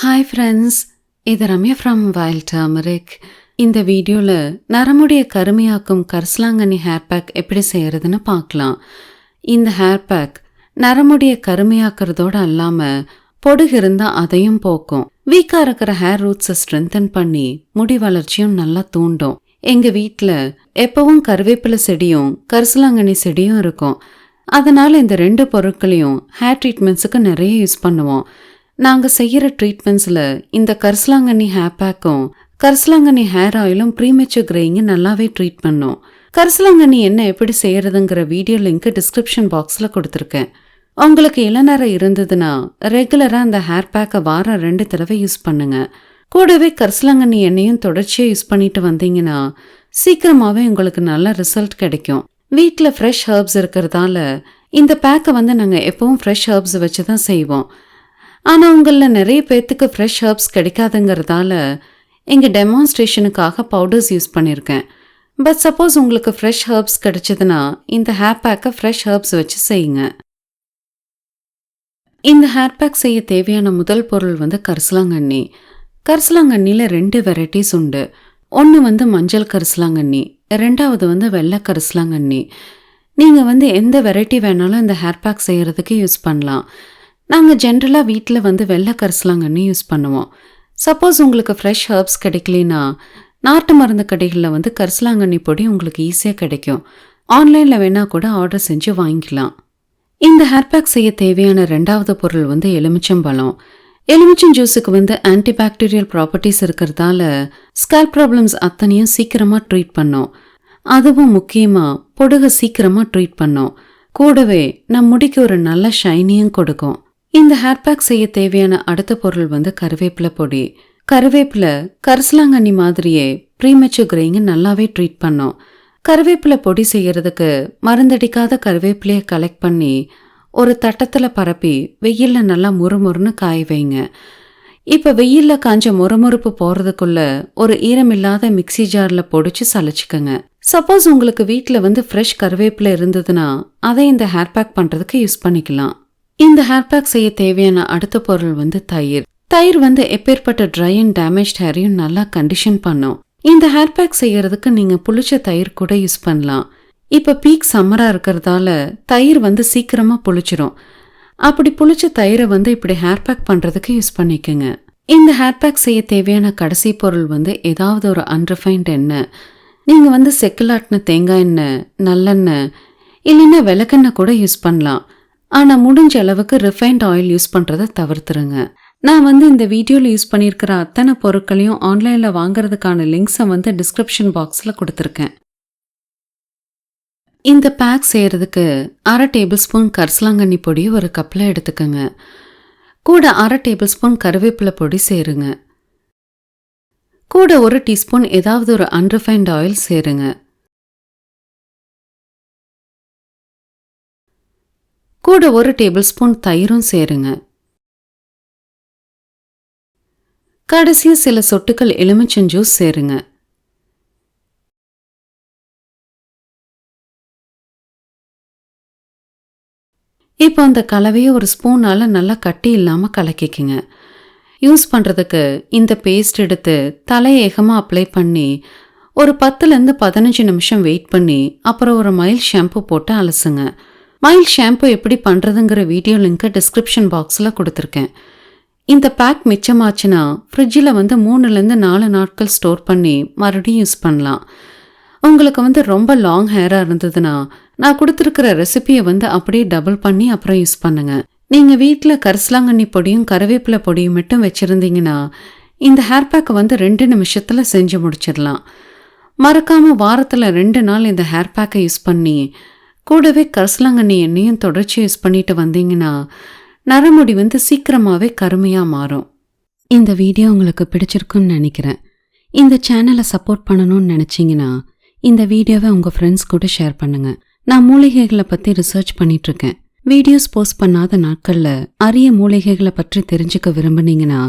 Hi friends இது Ramya from wild turmeric இந்த வீடியோவில் நரமுடைய கருமையாக்கும் கரிசலாங்கண்ணி ஹேர் பேக் எப்படி செய்கிறதுன்னு பார்க்கலாம். இந்த ஹேர் பேக் நரமுடைய கருமையாக்குறதோடு அல்லாமல் பொடுகு இருந்தால் அதையும் போக்கும். வீக்காக இருக்கிற ஹேர் ரூட்ஸை ஸ்ட்ரென்தன் பண்ணி முடி வளர்ச்சியும் நல்லா தூண்டும். எங்கள் வீட்டில் எப்பவும் கருவேப்பிலை செடியும் கரிசலாங்கண்ணி செடியும் இருக்கும். அதனால் இந்த ரெண்டு பொருட்களையும் ஹேர் ட்ரீட்மெண்ட்ஸுக்கு நிறைய யூஸ் பண்ணுவோம். நாங்கள் செய்கிற ட்ரீட்மெண்ட்ஸில் இந்த கரிசலாங்கண்ணி ஹேர் பேக்கும் கரிசலாங்கண்ணி ஹேர் ஆயிலும் ப்ரீமெச்சர் கிரேயிங்க நல்லாவே ட்ரீட் பண்ணோம். கரிசலாங்கண்ணி என்ன எப்படி செய்கிறதுங்கிற வீடியோ லிங்க்கு டிஸ்கிரிப்ஷன் பாக்ஸில் கொடுத்துருக்கேன். உங்களுக்கு இளநரை இருந்ததுன்னா ரெகுலராக அந்த ஹேர் பேக்கை வாரம் ரெண்டு தடவை யூஸ் பண்ணுங்க. கூடவே கரிசலாங்கண்ணி எண்ணெயும் தொடர்ச்சியாக யூஸ் பண்ணிட்டு வந்தீங்கன்னா சீக்கிரமாகவே உங்களுக்கு நல்ல ரிசல்ட் கிடைக்கும். வீட்டில் ஃப்ரெஷ் ஹர்ப்ஸ் இருக்கிறதால இந்த பேக்கை வந்து நாங்கள் எப்பவும் ஃப்ரெஷ் ஹர்ப்ஸ் வச்சு தான் செய்வோம். ஆனால் உங்களில் நிறைய பேர்த்துக்கு ஃப்ரெஷ் ஹர்ப்ஸ் கிடைக்காதுங்கிறதால இங்கே டெமான்ஸ்ட்ரேஷனுக்காக பவுடர்ஸ் யூஸ் பண்ணியிருக்கேன் பட் சப்போஸ் உங்களுக்கு ஃப்ரெஷ் ஹர்ப்ஸ் கிடைச்சதுன்னா இந்த ஹேர் பேக்கை ஃப்ரெஷ் ஹர்ப்ஸ் வச்சு செய்யுங்க. இந்த ஹேர் பேக் செய்ய தேவையான முதல் பொருள் வந்து கரிசலாங்கண்ணி. கரிசலாங்கண்ணியில் ரெண்டு வெரைட்டிஸ் உண்டு. ஒன்று வந்து மஞ்சள் கரிசலாங்கண்ணி ரெண்டாவது வந்து வெள்ளை கரிசலாங்கண்ணி. நீங்கள் வந்து எந்த வெரைட்டி வேணாலும் இந்த ஹேர் பேக் செய்கிறதுக்கு யூஸ் பண்ணலாம். நாங்கள் ஜென்ரலாக வீட்டில் வந்து வெள்ளை கரிசலாங்கண்ணி யூஸ் பண்ணுவோம். சப்போஸ் உங்களுக்கு ஃப்ரெஷ் ஹர்ப்ஸ் கிடைக்கலனா நாட்டு மருந்து கடைகளில் வந்து கரிசலாங்கண்ணி பொடி உங்களுக்கு ஈஸியாக கிடைக்கும். ஆன்லைனில் வேணால் கூட ஆர்டர் செஞ்சு வாங்கிக்கலாம். இந்த ஹேர் பேக் செய்ய தேவையான ரெண்டாவது பொருள் வந்து எலுமிச்சம்பழம். எலுமிச்சம் ஜூஸுக்கு வந்து ஆன்டிபாக்டீரியல் ப்ராப்பர்ட்டிஸ் இருக்கிறதால ஸ்கேல் ப்ராப்ளம்ஸ் அத்தனையும் சீக்கிரமாக ட்ரீட் பண்ணும். அதுவும் முக்கியமாக பொடுகை சீக்கிரமாக ட்ரீட் பண்ணும். கூடவே நம் முடிக்கு ஒரு நல்ல ஷைனியும் கொடுக்கும். இந்த ஹேர் பேக் செய்ய தேவையான அடுத்த பொருள் வந்து கருவேப்பிலை பொடி. கருவேப்பிலை கரிசலாங்கண்ணி மாதிரியே ப்ரீமெச்சூர் கிரேயிங்க நல்லாவே ட்ரீட் பண்ணோம். கருவேப்பிலை பொடி செய்யறதுக்கு மருந்தடிக்காத கருவேப்பிலையை கலெக்ட் பண்ணி ஒரு தட்டத்தில் பரப்பி வெயிலில் நல்லா முறுமுறுன்னு காய வைங்க. இப்போ வெயிலில் காஞ்ச முறுமுறுப்பு போகிறதுக்குள்ள ஒரு ஈரமில்லாத மிக்ஸி ஜாரில் பொடிச்சு சலைச்சிக்கோங்க சப்போஸ் உங்களுக்கு வீட்டில் வந்து ஃப்ரெஷ் கருவேப்பிலை இருந்ததுன்னா அதை இந்த ஹேர் பேக் பண்ணுறதுக்கு யூஸ் பண்ணிக்கலாம். இந்த ஹேர் பேக் செய்ய தேவையான அடுத்த பொருள் வந்து தயிர். தயிர் வந்து எப்பேற்பட்ட ட்ரை அண்ட் டேமேஜ் ஹேரையும் நல்லா கண்டிஷன் பண்ணும். இந்த ஹேர் பேக் செய்யறதுக்கு நீங்க புளிச்ச தயிர் கூட யூஸ் பண்ணலாம். இப்ப பீக் சம்மரா இருக்கிறதால தயிர் வந்து சீக்கிரமா புளிச்சிரும். அப்படி புளிச்ச தயிரை வந்து இப்படி ஹேர் பேக் பண்றதுக்கு யூஸ் பண்ணிக்கோங்க. இந்த ஹேர் பேக் செய்ய தேவையான கடைசி பொருள் வந்து ஏதாவது ஒரு அன்ரிஃபைன்ட் எண்ணெய். நீங்க வந்து செக்கிலாட்டின தேங்காய் எண்ணெய் நல்லெண்ணெய் இல்லைன்னா விளக்கெண்ணெய் கூட யூஸ் பண்ணலாம். ஆனால் முடிஞ்ச அளவுக்கு ரிஃபைன்ட் ஆயில் யூஸ் பண்ணுறதை தவிர்த்துருங்க. நான் வந்து இந்த வீடியோவில் யூஸ் பண்ணியிருக்கிற அத்தனை பொருட்களையும் ஆன்லைனில் வாங்குறதுக்கான லிங்க்ஸை வந்து டிஸ்கிரிப்ஷன் பாக்ஸில் கொடுத்துருக்கேன். இந்த பேக் செய்யறதுக்கு அரை டேபிள் ஸ்பூன் கரிசலாங்கண்ணி பொடியை ஒரு கப்பில் எடுத்துக்கோங்க. கூட அரை டேபிள் ஸ்பூன் கருவேப்பிலை பொடி சேருங்க. கூட ஒரு டீஸ்பூன் ஏதாவது ஒரு அன்ரிஃபைண்ட் ஆயில் சேருங்க. கூட ஒரு டேபிள் ஸ்பூன் தயிரும் சேருங்க. கடைசியாக சில சொட்டுக்கள் எலுமிச்சம் ஜூஸ் சேருங்க. இப்போ அந்த கலவையை ஒரு ஸ்பூனால நல்லா கட்டி இல்லாமல் கலக்கிக்குங்க. யூஸ் பண்ணுறதுக்கு இந்த பேஸ்ட் எடுத்து தலையேகமாக அப்ளை பண்ணி ஒரு பத்துலேருந்து பதினஞ்சு நிமிஷம் வெயிட் பண்ணி அப்புறம் ஒரு மைல் ஷாம்பு போட்டு அலசுங்க. மைல் ஷாம்பு எப்படி பண்ணுறதுங்கிற வீடியோ லிங்க்கை டிஸ்கிரிப்ஷன் பாக்ஸில் கொடுத்துருக்கேன். இந்த பேக் மிச்சமாச்சுன்னா ஃப்ரிட்ஜில் வந்து மூணுலேருந்து நாலு நாட்கள் ஸ்டோர் பண்ணி மறுபடியும் யூஸ் பண்ணலாம். உங்களுக்கு வந்து ரொம்ப லாங் ஹேராக இருந்ததுன்னா நான் கொடுத்துருக்கிற ரெசிபியை வந்து அப்படியே டபுள் பண்ணி அப்புறம் யூஸ் பண்ணுங்கள் நீங்கள் வீட்டில் கரிசலாங்கண்ணி பொடியும் கருவேப்பிலை பொடியும் மட்டும் வச்சுருந்தீங்கன்னா இந்த ஹேர் பேக்கை வந்து ரெண்டு நிமிஷத்தில் செஞ்சு முடிச்சிடலாம். மறக்காமல் வாரத்தில் ரெண்டு நாள் இந்த ஹேர் பேக்கை யூஸ் பண்ணி கூடவே கரிசலாங்கண்ணி எண்ணெயும் தொடர்ச்சி யூஸ் பண்ணிட்டு வந்தீங்கன்னா நரமுடி வந்து சீக்கிரமாகவே கருமையாக மாறும். இந்த வீடியோ உங்களுக்கு பிடிச்சிருக்குன்னு நினைக்கிறேன். இந்த சேனலை சப்போர்ட் பண்ணணும்னு நினச்சிங்கன்னா இந்த வீடியோவை உங்கள் ஃப்ரெண்ட்ஸ் கூட ஷேர் பண்ணுங்கள் நான் மூலிகைகளை பற்றி ரிசர்ச் பண்ணிகிட்ருக்கேன் வீடியோஸ் போஸ்ட் பண்ணாத நாட்களில் அரிய மூலிகைகளை பற்றி தெரிஞ்சுக்க விரும்புனீங்கன்னா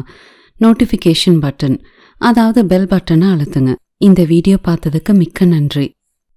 நோட்டிஃபிகேஷன் பட்டன் அதாவது பெல் பட்டனை அழுத்துங்க. இந்த வீடியோ பார்த்ததுக்கு மிக்க நன்றி.